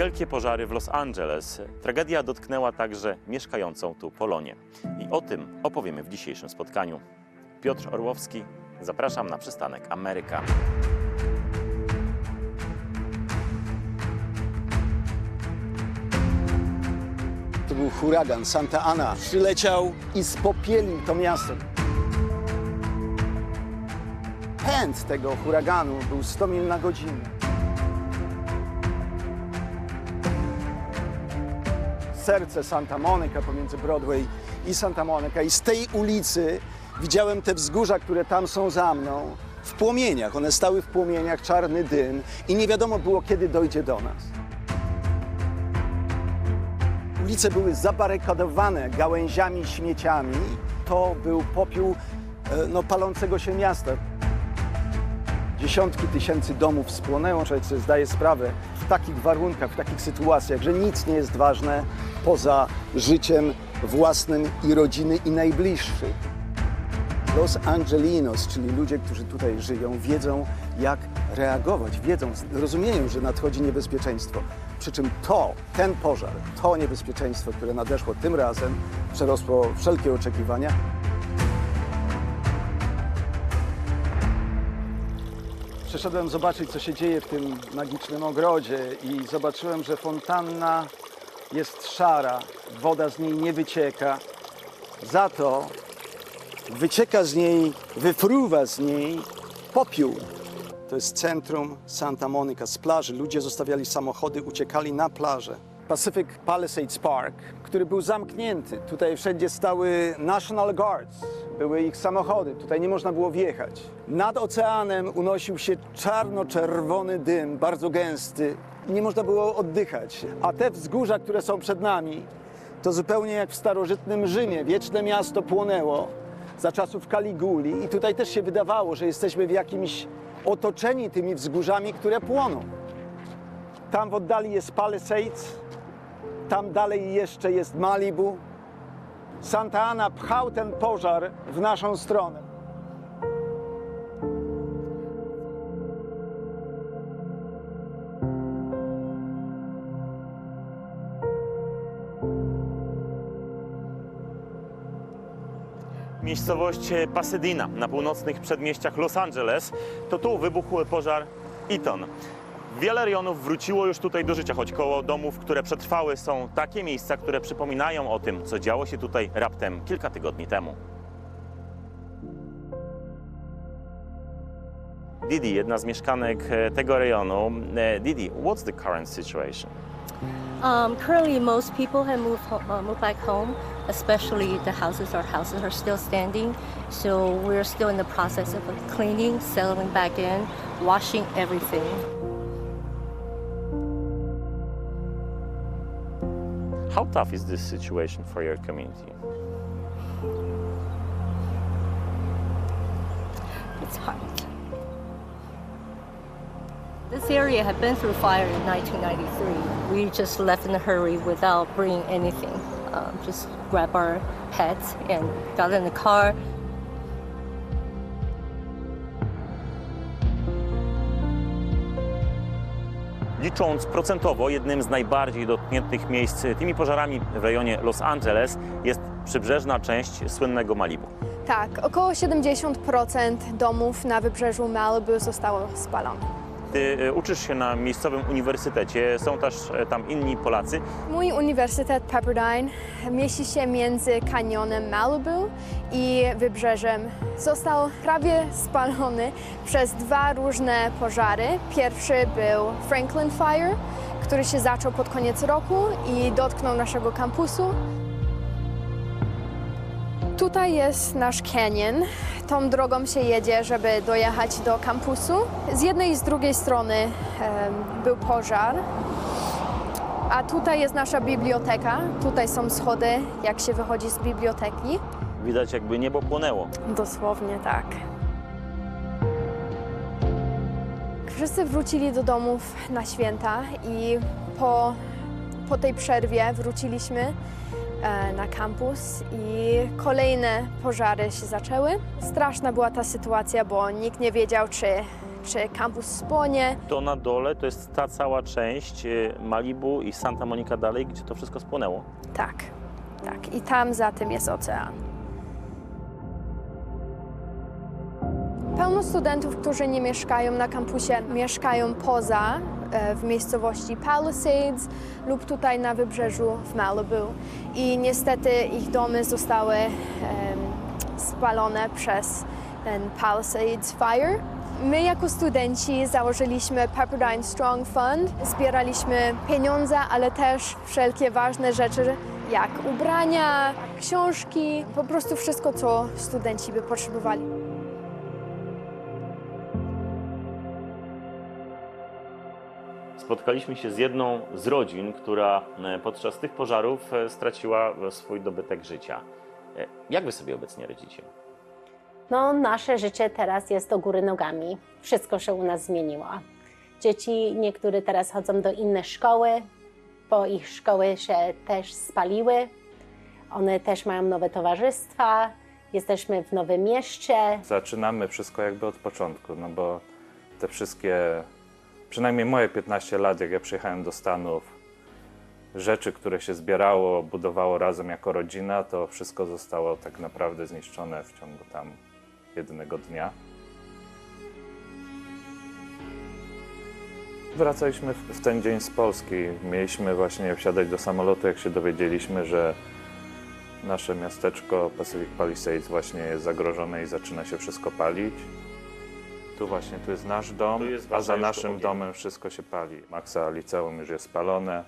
Wielkie pożary w Los Angeles. Tragedia dotknęła także mieszkającą tu Polonię. I o tym opowiemy w dzisiejszym spotkaniu. Piotr Orłowski, zapraszam na przystanek Ameryka. To był huragan Santa Ana. Przyleciał i spopielił to miasto. Pęd tego huraganu był 100 mil na godzinę. Serce Santa Monica pomiędzy Broadway i Santa Monica. I z tej ulicy widziałem te wzgórza, które tam są za mną, w płomieniach. One stały w płomieniach, czarny dym i nie wiadomo było, kiedy dojdzie do nas. Ulice były zabarykadowane gałęziami, śmieciami. To był popiół e, no, palącego się miasta. Dziesiątki tysięcy domów spłonęło. Człowiek sobie zdaje sprawę takich warunkach, w takich sytuacjach, że nic nie jest ważne poza życiem własnym i rodziny i najbliższych. Los Angelinos, czyli ludzie, którzy tutaj żyją, wiedzą, jak reagować, wiedzą, rozumieją, że nadchodzi niebezpieczeństwo. Przy czym to, ten pożar, to niebezpieczeństwo, które nadeszło tym razem, przerosło wszelkie oczekiwania. Przeszedłem zobaczyć, co się dzieje w tym magicznym ogrodzie i zobaczyłem, że fontanna jest szara, woda z niej nie wycieka. Za to wycieka z niej, wyfruwa z niej popiół. To jest centrum Santa Monica. Z plaży ludzie zostawiali samochody, uciekali na plażę. Pacific Palisades Park, który był zamknięty. Tutaj wszędzie stały National Guards, były ich samochody, tutaj nie można było wjechać. Nad oceanem unosił się czarno-czerwony dym, bardzo gęsty. Nie można było oddychać. A te wzgórza, które są przed nami, to zupełnie jak w starożytnym Rzymie. Wieczne miasto płonęło za czasów Kaliguli i tutaj też się wydawało, że jesteśmy w jakimś otoczeni tymi wzgórzami, które płoną. Tam w oddali jest Palisades, tam dalej jeszcze jest Malibu. Santa Ana pchał ten pożar w naszą stronę. Miejscowość Pasadena na północnych przedmieściach Los Angeles. To tu wybuchł pożar Eaton. Wiele rejonów wróciło już tutaj do życia, choć koło domów, które przetrwały, są takie miejsca, które przypominają o tym, co działo się tutaj raptem kilka tygodni temu. Didi, jedna z mieszkanek e, tego rejonu. E, Didi, what's the current situation? Um, currently, most people have moved, ho- uh, moved back home, especially the houses. Our houses are still standing, so we're still in the process of cleaning, settling back in, washing everything. How tough is this situation for your community? It's hard. This area had been through fire in 1993. We just left in a hurry without bringing anything. Um, just grabbed our pets and got in the car. Licząc procentowo, jednym z najbardziej dotkniętych miejsc tymi pożarami w rejonie Los Angeles jest przybrzeżna część słynnego Malibu. Tak, około 70% domów na wybrzeżu Malibu zostało spalone. Ty e, uczysz się na miejscowym uniwersytecie, są też e, tam inni Polacy. Mój uniwersytet Pepperdine mieści się między kanionem Malibu i wybrzeżem. Został prawie spalony przez dwa różne pożary. Pierwszy był Franklin Fire, który się zaczął pod koniec roku i dotknął naszego kampusu. Tutaj jest nasz canyon. Tą drogą się jedzie, żeby dojechać do kampusu. Z jednej i z drugiej strony em, był pożar. A tutaj jest nasza biblioteka. Tutaj są schody, jak się wychodzi z biblioteki. Widać jakby niebo płonęło. Dosłownie tak. Wszyscy wrócili do domów na święta i po, po tej przerwie wróciliśmy na kampus i kolejne pożary się zaczęły. Straszna była ta sytuacja, bo nikt nie wiedział, czy czy kampus spłonie. To na dole to jest ta cała część y, Malibu i Santa Monica dalej, gdzie to wszystko spłonęło. Tak, tak. I tam za tym jest ocean. Pełno studentów, którzy nie mieszkają na kampusie, mieszkają poza, e, w miejscowości Palisades lub tutaj na wybrzeżu w Malibu. I niestety ich domy zostały em, spalone przez ten Palisades Fire. My jako studenci założyliśmy Pepperdine Strong Fund. Zbieraliśmy pieniądze, ale też wszelkie ważne rzeczy jak ubrania, książki, po prostu wszystko, co studenci by potrzebowali. Spotkaliśmy się z jedną z rodzin, która e, podczas tych pożarów e, straciła e, swój dobytek życia. Jak wy sobie obecnie radzicie? No, nasze życie teraz jest do góry nogami. Wszystko się u nas zmieniło. Dzieci niektóre teraz chodzą do innej szkoły, bo ich szkoły się też spaliły. One też mają nowe towarzystwa. Jesteśmy w nowym mieście. Zaczynamy wszystko jakby od początku, no bo te wszystkie, przynajmniej moje 15 lat, jak ja przyjechałem do Stanów, rzeczy, które się zbierało, budowało razem jako rodzina, to wszystko zostało tak naprawdę zniszczone w ciągu tam jednego dnia. Wracaliśmy w ten dzień z Polski. Mieliśmy właśnie wsiadać do samolotu, jak się dowiedzieliśmy, że nasze miasteczko Pacific Palisades właśnie jest zagrożone i zaczyna się wszystko palić. Tu właśnie, tu jest nasz dom, Tu jest a wasza za już naszym ogień. domem wszystko się pali. Maxa liceum już jest spalone,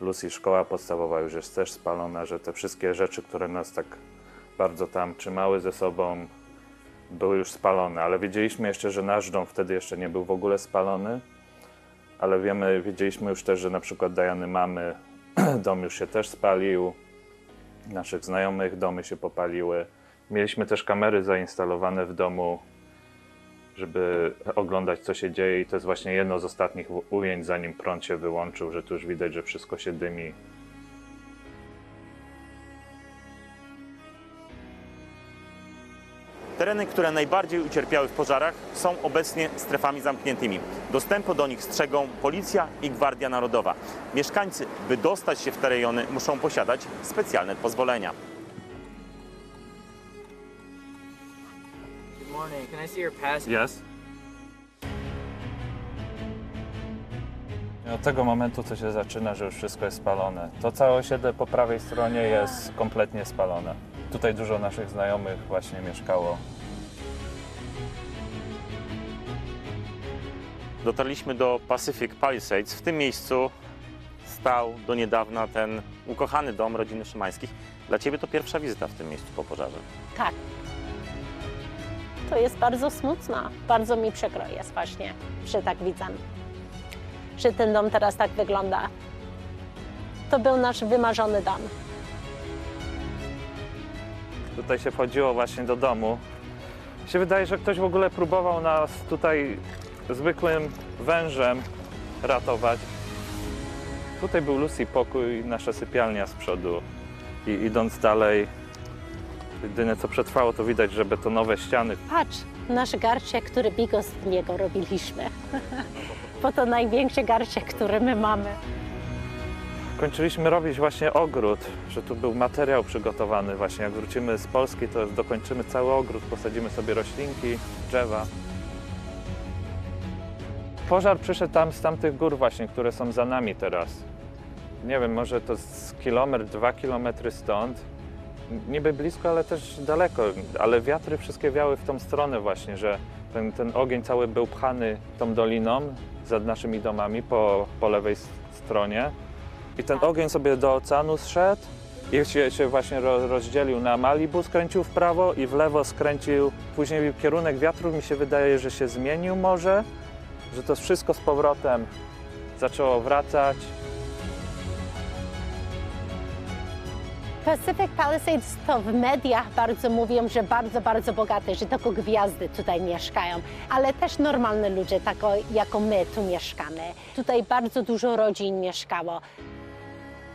Lucy szkoła podstawowa już jest też spalona, że te wszystkie rzeczy, które nas tak bardzo tam trzymały ze sobą, były już spalone, ale wiedzieliśmy jeszcze, że nasz dom wtedy jeszcze nie był w ogóle spalony, ale wiemy, wiedzieliśmy już też, że na przykład Dajany mamy dom już się też spalił, naszych znajomych domy się popaliły. Mieliśmy też kamery zainstalowane w domu, żeby oglądać, co się dzieje, i to jest właśnie jedno z ostatnich ujęć, zanim prąd się wyłączył, że tu już widać, że wszystko się dymi. Tereny, które najbardziej ucierpiały w pożarach, są obecnie strefami zamkniętymi. Dostępu do nich strzegą policja i Gwardia Narodowa. Mieszkańcy, by dostać się w te rejony, muszą posiadać specjalne pozwolenia. Morning. Can I see your pass? Jest. Od tego momentu to się zaczyna, że już wszystko jest spalone. To całe osiedle po prawej stronie jest kompletnie spalone. Tutaj dużo naszych znajomych właśnie mieszkało. Dotarliśmy do Pacific Palisades. W tym miejscu stał do niedawna ten ukochany dom rodziny Szymańskich. Dla Ciebie to pierwsza wizyta w tym miejscu po pożarze. Tak. To jest bardzo smutna. Bardzo mi przykro jest właśnie, że tak widzę. Że ten dom teraz tak wygląda. To był nasz wymarzony dom. Tutaj się wchodziło właśnie do domu. Się wydaje, że ktoś w ogóle próbował nas tutaj zwykłym wężem ratować. Tutaj był Lucy pokój, nasza sypialnia z przodu. I idąc dalej, jedyne co przetrwało, to widać, że betonowe ściany. Patrz, nasz garczek, który bigos z niego robiliśmy. Bo to największy garczek, który my mamy. Kończyliśmy robić właśnie ogród, że tu był materiał przygotowany właśnie. Jak wrócimy z Polski, to dokończymy cały ogród, posadzimy sobie roślinki, drzewa. Pożar przyszedł tam z tamtych gór właśnie, które są za nami teraz. Nie wiem, może to z kilometr, dwa kilometry stąd. Niby blisko, ale też daleko. Ale wiatry wszystkie wiały w tą stronę właśnie, że ten, ten ogień cały był pchany tą doliną za naszymi domami po, po lewej stronie. I ten ogień sobie do oceanu zszedł i się, się właśnie ro, rozdzielił na Malibu, skręcił w prawo i w lewo skręcił. Później kierunek wiatru mi się wydaje, że się zmienił może, że to wszystko z powrotem zaczęło wracać. Pacific Palisades to w mediach bardzo mówią, że bardzo, bardzo bogate, że tylko gwiazdy tutaj mieszkają, ale też normalne ludzie, jako my tu mieszkamy. Tutaj bardzo dużo rodzin mieszkało.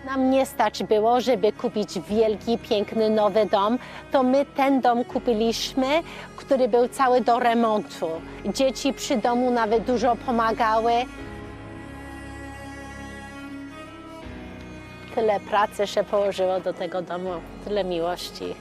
Nam nie stać było, żeby kupić wielki, piękny, nowy dom. To my ten dom kupiliśmy, który był cały do remontu. Dzieci przy domu nawet dużo pomagały. Tyle pracy się położyło do tego domu, tyle miłości.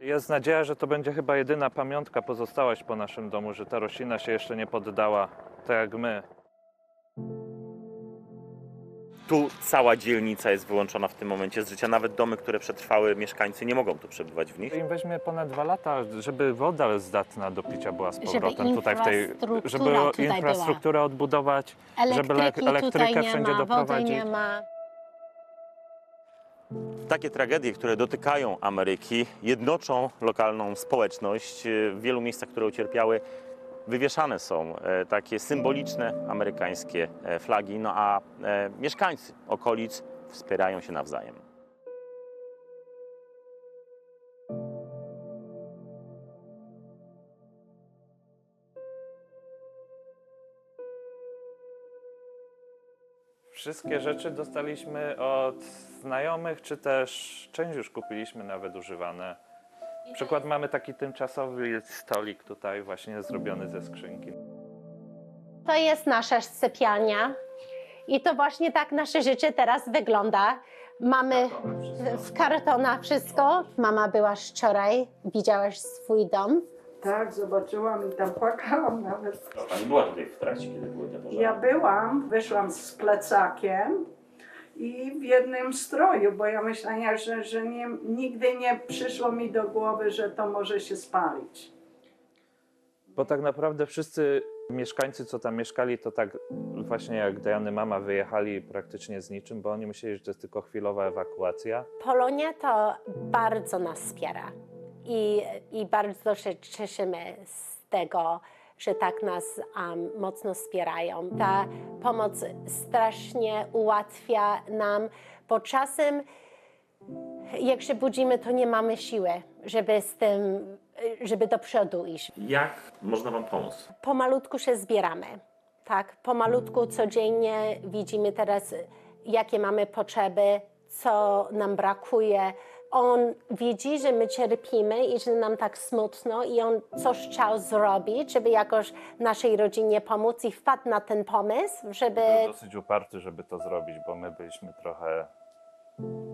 Jest nadzieja, że to będzie chyba jedyna pamiątka pozostałaś po naszym domu, że ta roślina się jeszcze nie poddała, tak jak my. Tu cała dzielnica jest wyłączona w tym momencie z życia. Nawet domy, które przetrwały, mieszkańcy nie mogą tu przebywać w nich. Im weźmie ponad dwa lata, żeby woda zdatna do picia była z Żeby powrotem tutaj w tej, infrastruktura żeby tutaj była. infrastrukturę odbudować, żeby le- Elektryki elektrykę tutaj nie wszędzie ma, wody doprowadzić. nie ma. Takie tragedie, które dotykają Ameryki, jednoczą lokalną społeczność. W wielu miejscach, które ucierpiały, wywieszane są e, takie symboliczne amerykańskie e, flagi, no a e, mieszkańcy okolic wspierają się nawzajem. Wszystkie rzeczy dostaliśmy od znajomych, czy też część już kupiliśmy nawet używane. Przykład mamy taki tymczasowy stolik tutaj właśnie zrobiony ze skrzynki. To jest nasza sypialnia i to właśnie tak nasze życie teraz wygląda. Mamy w kartonach wszystko. Mama była wczoraj, widziałaś swój dom. Tak, zobaczyłam i tam płakałam nawet. Pani była tutaj w trakcie, kiedy były te pożary. Ja byłam, wyszłam z plecakiem i w jednym stroju, bo ja myślałam, że, że nie, nigdy nie przyszło mi do głowy, że to może się spalić. Bo tak naprawdę wszyscy mieszkańcy, co tam mieszkali, to tak właśnie jak Diany mama wyjechali praktycznie z niczym, bo oni myśleli, że to jest tylko chwilowa ewakuacja. Polonia to bardzo nas wspiera i, i bardzo się cieszymy z tego, że tak nas um, mocno wspierają. Ta pomoc strasznie ułatwia nam, bo czasem jak się budzimy, to nie mamy siły, żeby z tym, żeby do przodu iść. Jak można Wam pomóc? pomalutku się zbieramy. Tak, pomalutku codziennie widzimy teraz, jakie mamy potrzeby, co nam brakuje. On widzi, że my cierpimy i że nam tak smutno i on coś chciał zrobić, żeby jakoś naszej rodzinie pomóc i wpadł na ten pomysł, żeby Był dosyć uparty, żeby to zrobić, bo my byliśmy trochę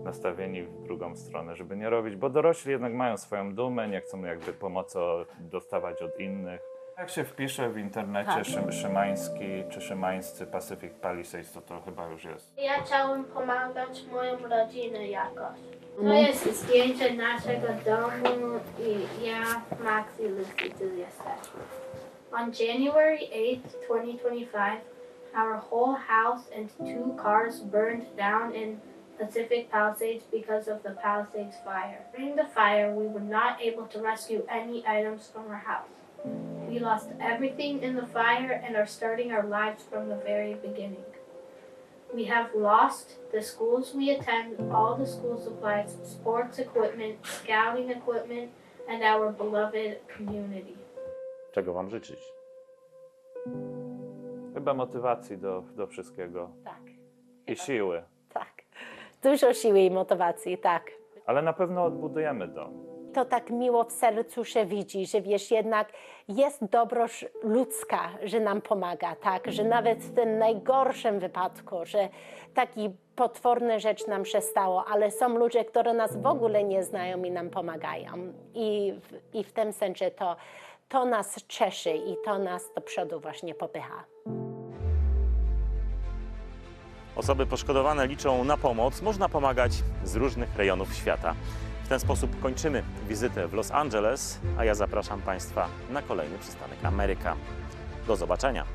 nastawieni w drugą stronę, żeby nie robić, bo dorośli jednak mają swoją dumę, nie chcą jakby pomocy dostawać od innych. Jak się wpisze w internecie Tak. Szym, Szymański czy Szymańscy Pacific Palisades, to to chyba już jest. Ja chciałem pomagać moją rodzinę jakoś. To jest zdjęcie naszego domu i ja, Max i Lucy tu jesteśmy. On January 8th, 2025, our whole house and two cars burned down in Pacific Palisades because of the Palisades fire. During the fire, we were not able to rescue any items from our house. We lost everything in the fire and are starting our lives from the very beginning. We have lost the schools we attend, all the school supplies, sports equipment, scouting equipment, and our beloved community. Czego Wam życzyć? Chyba motywacji do, do wszystkiego tak, i siły. tak. Dużo siły i motywacji, tak. Ale na pewno odbudujemy dom. To tak miło w sercu się widzi, że wiesz, jednak jest dobroć ludzka, że nam pomaga, tak, że nawet w tym najgorszym wypadku, że taki potworna rzecz nam się stało, ale są ludzie, którzy nas w ogóle nie znają i nam pomagają. I w, i w tym sensie to, to nas cieszy i to nas do przodu właśnie popycha. Osoby poszkodowane liczą na pomoc. Można pomagać z różnych rejonów świata. W ten sposób kończymy wizytę w Los Angeles, a ja zapraszam Państwa na kolejny przystanek Ameryka. Do zobaczenia.